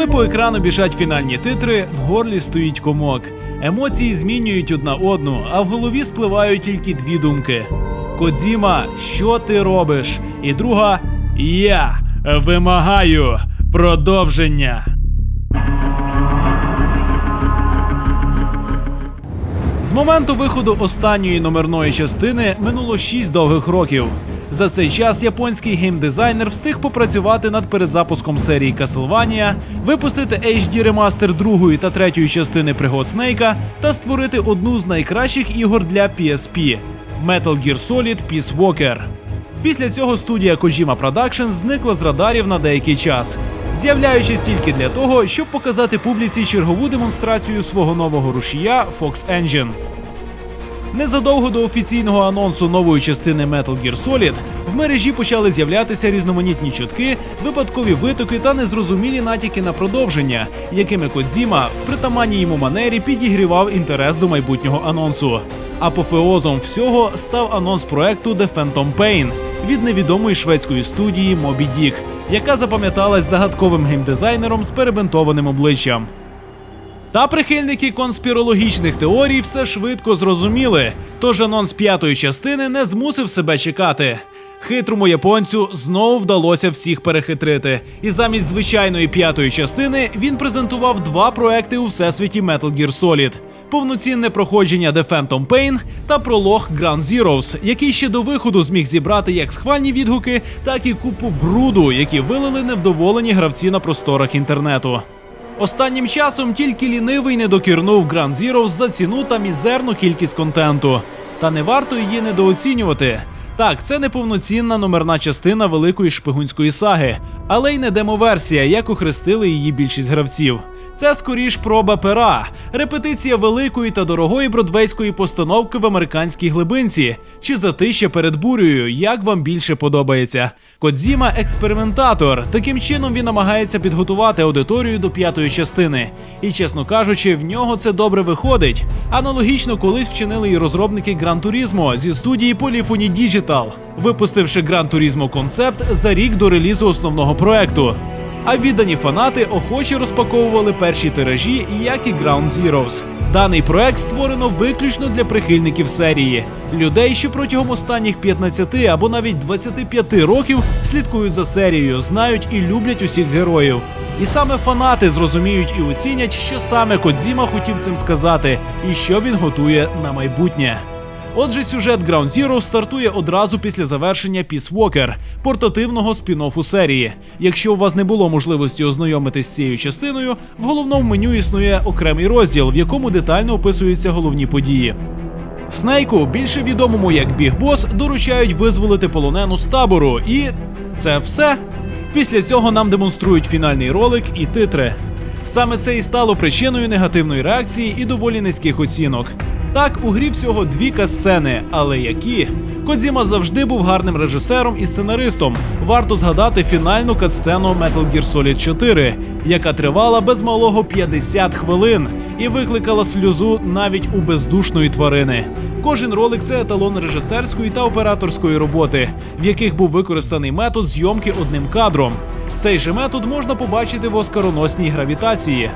Коли по екрану біжать фінальні титри, в горлі стоїть комок. Емоції змінюють одна одну, а в голові спливають тільки дві думки: Кодзіма, що ти робиш? І друга Я вимагаю продовження. З моменту виходу останньої номерної частини минуло 6 довгих років. За цей час японський геймдизайнер встиг попрацювати над передзапуском серії Castlevania, випустити HD ремастер другої та третьої частини пригод Снейка та створити одну з найкращих ігор для PSP – Metal Gear Solid Peace Walker. Після цього студія Kojima Productions зникла з радарів на деякий час, з'являючись тільки для того, щоб показати публіці чергову демонстрацію свого нового рушія Fox Engine. Незадовго до офіційного анонсу нової частини Metal Gear Solid в мережі почали з'являтися різноманітні чутки, випадкові витоки та незрозумілі натяки на продовження, якими Кодзіма в притаманній йому манері підігрівав інтерес до майбутнього анонсу. Апофеозом всього став анонс проекту The Phantom Pain від невідомої шведської студії Moby Dick, яка запам'яталась загадковим геймдизайнером з перебинтованим обличчям. Та прихильники конспірологічних теорій все швидко зрозуміли, тож анонс п'ятої частини не змусив себе чекати. Хитрому японцю знову вдалося всіх перехитрити, і замість звичайної п'ятої частини він презентував два проекти у всесвіті Metal Gear Solid. Повноцінне проходження The Phantom Pain та пролог Ground Zeroes, який ще до виходу зміг зібрати як схвальні відгуки, так і купу бруду, які вилили невдоволені гравці на просторах інтернету. Останнім часом тільки лінивий не докірнув Grand Zeroes за ціну та мізерну кількість контенту. Та не варто її недооцінювати. Так, це не повноцінна номерна частина великої шпигунської саги, але й не демоверсія, як охрестили її більшість гравців. Це скоріш проба пера, репетиція великої та дорогої бродвейської постановки в американській глибинці, чи затища перед бурею, як вам більше подобається. Кодзіма експериментатор. Таким чином він намагається підготувати аудиторію до п'ятої частини. І, чесно кажучи, в нього це добре виходить. Аналогічно колись вчинили і розробники Gran Turismo зі студії Polyphony Digital, випустивши Gran Turismo концепт за рік до релізу основного проекту. А віддані фанати охоче розпаковували перші тиражі, як і Ground Zeroes. Даний проект створено виключно для прихильників серії, людей, що протягом останніх 15 або навіть 25 років слідкують за серією, знають і люблять усіх героїв. І саме фанати зрозуміють і оцінять, що саме Кодзіма хотів цим сказати, і що він готує на майбутнє. Отже, сюжет Ground Zero стартує одразу після завершення Peace Walker, портативного спін-оффу серії. Якщо у вас не було можливості ознайомитись з цією частиною, в головному меню існує окремий розділ, в якому детально описуються головні події. Снейку, більше відомому як Біг Бос, доручають визволити полонену з табору, і це все. Після цього нам демонструють фінальний ролик і титри. Саме це і стало причиною негативної реакції і доволі низьких оцінок. Так, у грі всього дві касцени, але які? Кодзіма завжди був гарним режисером і сценаристом. Варто згадати фінальну катсцену Metal Gear Solid 4, яка тривала без малого 50 хвилин і викликала сльозу навіть у бездушної тварини. Кожен ролик це еталон режисерської та операторської роботи, в яких був використаний метод зйомки одним кадром. Цей же метод можна побачити в оскароносній гравітації.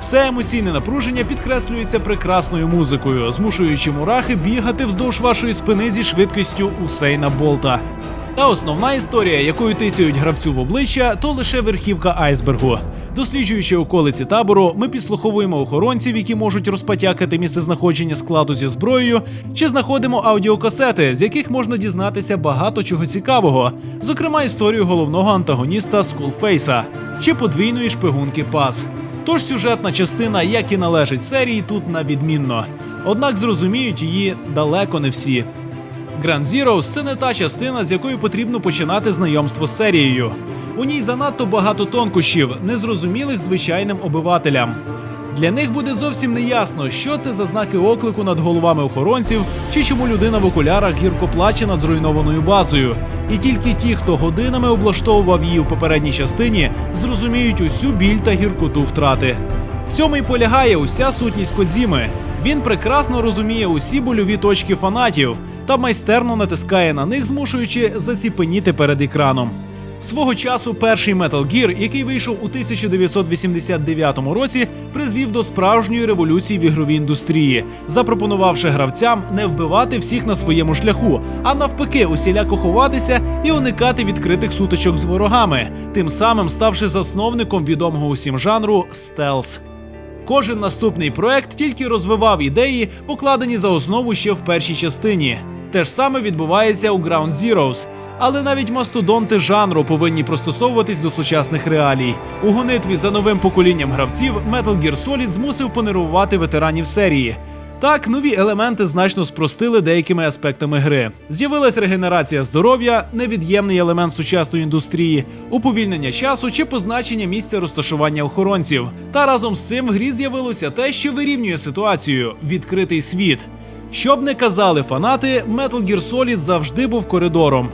Все емоційне напруження підкреслюється прекрасною музикою, змушуючи мурахи бігати вздовж вашої спини зі швидкістю Усейна Болта. Та основна історія, якою тисяють гравцю в обличчя, то лише верхівка айсбергу. Досліджуючи околиці табору, ми підслуховуємо охоронців, які можуть розпотякати місцезнаходження складу зі зброєю, чи знаходимо аудіокасети, з яких можна дізнатися багато чого цікавого, зокрема історію головного антагоніста Скулфейса чи подвійної шпигунки Пас. Тож сюжетна частина, як і належить серії, тут на відмінно. Однак зрозуміють її далеко не всі. Grand Zeroes – це не та частина, з якою потрібно починати знайомство з серією. У ній занадто багато тонкощів, незрозумілих звичайним обивателям. Для них буде зовсім неясно, що це за знаки оклику над головами охоронців, чи чому людина в окулярах гірко плаче над зруйнованою базою. І тільки ті, хто годинами облаштовував її у попередній частині, зрозуміють усю біль та гіркоту втрати. В цьому й полягає уся сутність Кодзіми. Він прекрасно розуміє усі больові точки фанатів та майстерно натискає на них, змушуючи заціпеніти перед екраном. Свого часу перший Metal Gear, який вийшов у 1989 році, призвів до справжньої революції в ігровій індустрії, запропонувавши гравцям не вбивати всіх на своєму шляху, а навпаки, усіляко ховатися і уникати відкритих сутичок з ворогами, тим самим ставши засновником відомого усім жанру стелс. Кожен наступний проект тільки розвивав ідеї, покладені за основу ще в першій частині. Те ж саме відбувається у Ground Zeroes. Але навіть мастодонти жанру повинні пристосовуватись до сучасних реалій. У гонитві за новим поколінням гравців Metal Gear Solid змусив понервувати ветеранів серії. Так, нові елементи значно спростили деякими аспектами гри. З'явилась регенерація здоров'я, невід'ємний елемент сучасної індустрії, уповільнення часу чи позначення місця розташування охоронців. Та разом з цим в грі з'явилося те, що вирівнює ситуацію відкритий світ. Щоб не казали фанати, Metal Gear Solid завжди був коридором.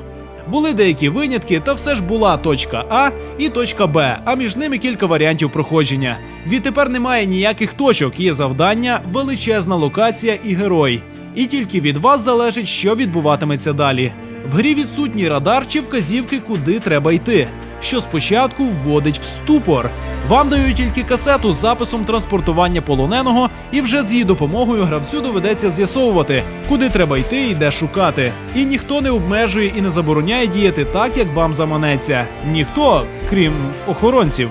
Були деякі винятки, та все ж була точка А і точка Б, а між ними кілька варіантів проходження. Відтепер немає ніяких точок, є завдання, величезна локація і герой. І тільки від вас залежить, що відбуватиметься далі. В грі відсутній радар чи вказівки, куди треба йти, що спочатку вводить в ступор. Вам дають тільки касету з записом транспортування полоненого, і вже з її допомогою гравцю доведеться з'ясовувати, куди треба йти і де шукати. І ніхто не обмежує і не забороняє діяти так, як вам заманеться. Ніхто, крім охоронців.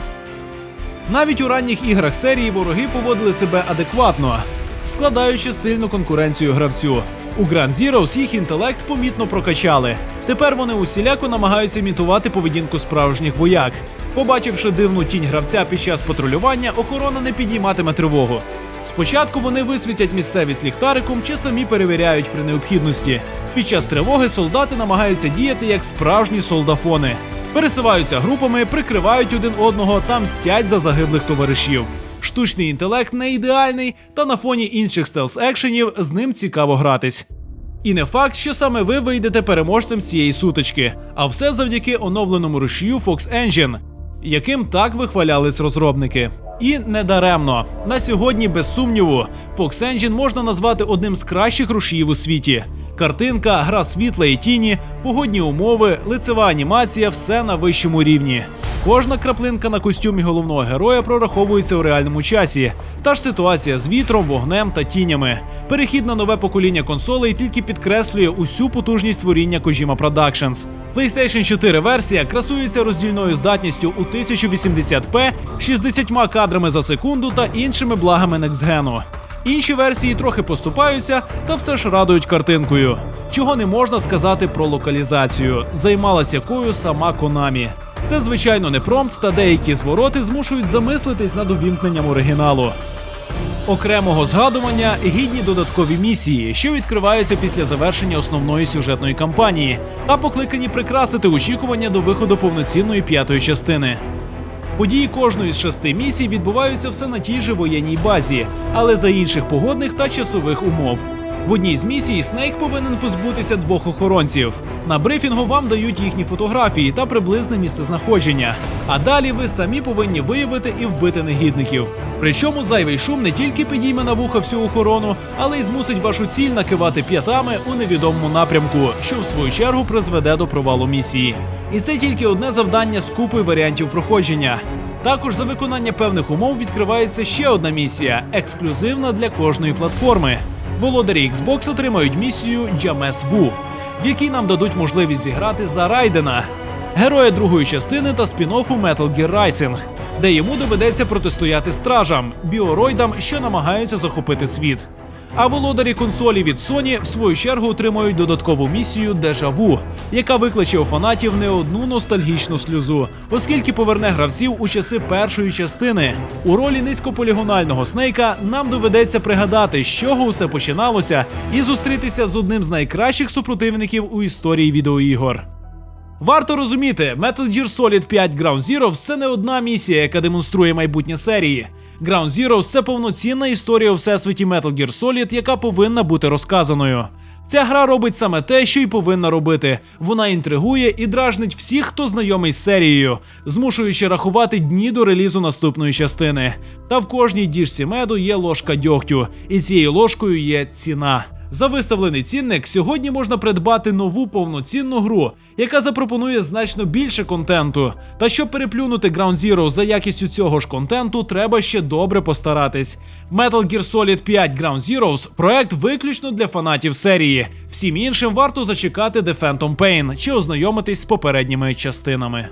Навіть у ранніх іграх серії вороги поводили себе адекватно, складаючи сильну конкуренцію гравцю. У Grand Zeroes їх інтелект помітно прокачали. Тепер вони усіляко намагаються імітувати поведінку справжніх вояк. Побачивши дивну тінь гравця під час патрулювання, охорона не підійматиме тривогу. Спочатку вони висвітять місцевість ліхтариком чи самі перевіряють при необхідності. Під час тривоги солдати намагаються діяти як справжні солдафони. Пересуваються групами, прикривають один одного та мстять за загиблих товаришів. Штучний інтелект не ідеальний, та на фоні інших стелс-екшенів з ним цікаво гратись. І не факт, що саме ви вийдете переможцем цієї сутички, а все завдяки оновленому рушію Fox Engine, яким так вихвалялись розробники. І недаремно на сьогодні, без сумніву, Fox Engine можна назвати одним з кращих рушіїв у світі. Картинка, гра світла і тіні, погодні умови, лицева анімація все на вищому рівні. Кожна краплинка на костюмі головного героя прораховується у реальному часі. Та ж ситуація з вітром, вогнем та тінями. Перехід на нове покоління консолей тільки підкреслює усю потужність творіння Kojima Productions. PlayStation 4 версія красується роздільною здатністю у 1080p, 60 кадрами за секунду та іншими благами некстгену. Інші версії трохи поступаються, та все ж радують картинкою. Чого не можна сказати про локалізацію, займалась якою сама Konami. Це звичайно не промпт, та деякі звороти змушують замислитись над увімкненням оригіналу. Окремого згадування гідні додаткові місії, що відкриваються після завершення основної сюжетної кампанії, та покликані прикрасити очікування до виходу повноцінної п'ятої частини. Події кожної з шести місій відбуваються все на тій же воєнній базі, але за інших погодних та часових умов. В одній з місій Снейк повинен позбутися двох охоронців. На брифінгу вам дають їхні фотографії та приблизне місце знаходження. А далі ви самі повинні виявити і вбити негідників. Причому зайвий шум не тільки підійме на вуха всю охорону, але й змусить вашу ціль накивати п'ятами у невідомому напрямку, що в свою чергу призведе до провалу місії. І це тільки одне завдання з купою варіантів проходження. Також за виконання певних умов відкривається ще одна місія, ексклюзивна для кожної платформи. Володарі Xbox отримають місію Джамес Ву, в якій нам дадуть можливість зіграти за Райдена, героя другої частини та спін-оффу Metal Gear Rising, де йому доведеться протистояти стражам, біороїдам, що намагаються захопити світ. А володарі консолі від Sony в свою чергу отримують додаткову місію Дежаву, яка викличе у фанатів не одну ностальгічну сльозу, оскільки поверне гравців у часи першої частини. У ролі низькополігонального снейка нам доведеться пригадати, з чого усе починалося, і зустрітися з одним з найкращих супротивників у історії відеоігор. Варто розуміти, Metal Gear Solid 5 Ground Zeroes – це не одна місія, яка демонструє майбутнє серії. Ground Zeroes – це повноцінна історія у всесвіті Metal Gear Solid, яка повинна бути розказаною. Ця гра робить саме те, що й повинна робити. Вона інтригує і дражнить всіх, хто знайомий з серією, змушуючи рахувати дні до релізу наступної частини. Та в кожній діжці меду є ложка дьогтю, і цією ложкою є ціна. За виставлений цінник сьогодні можна придбати нову повноцінну гру, яка запропонує значно більше контенту. Та щоб переплюнути Ground Zero за якістю цього ж контенту, треба ще добре постаратись. Metal Gear Solid 5 Ground Zeroes – проект виключно для фанатів серії. Всім іншим варто зачекати The Phantom Pain чи ознайомитись з попередніми частинами.